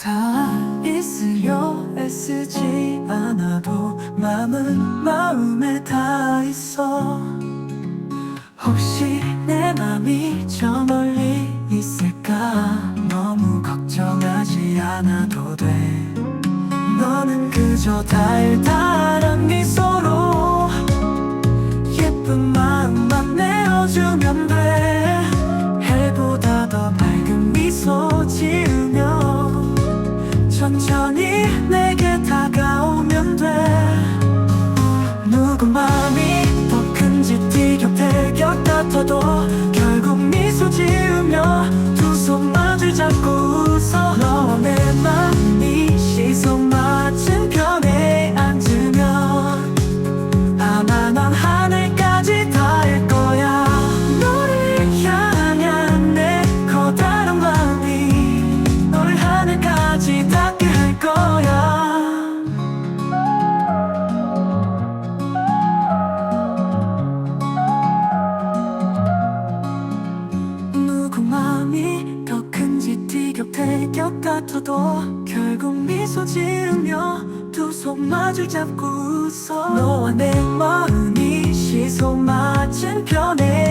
다 있으려 애쓰지 않아도 마음은 마음에 다 있어. 혹시 내 맘이 저 멀리 있을까? 너무 걱정하지 않아도 돼. 너는 그저 달달한 미소 티격태격 같아도 결국 미소 지으며 두 손 마주 잡고 웃어. 너와 내 마음이 시선 맞은 편에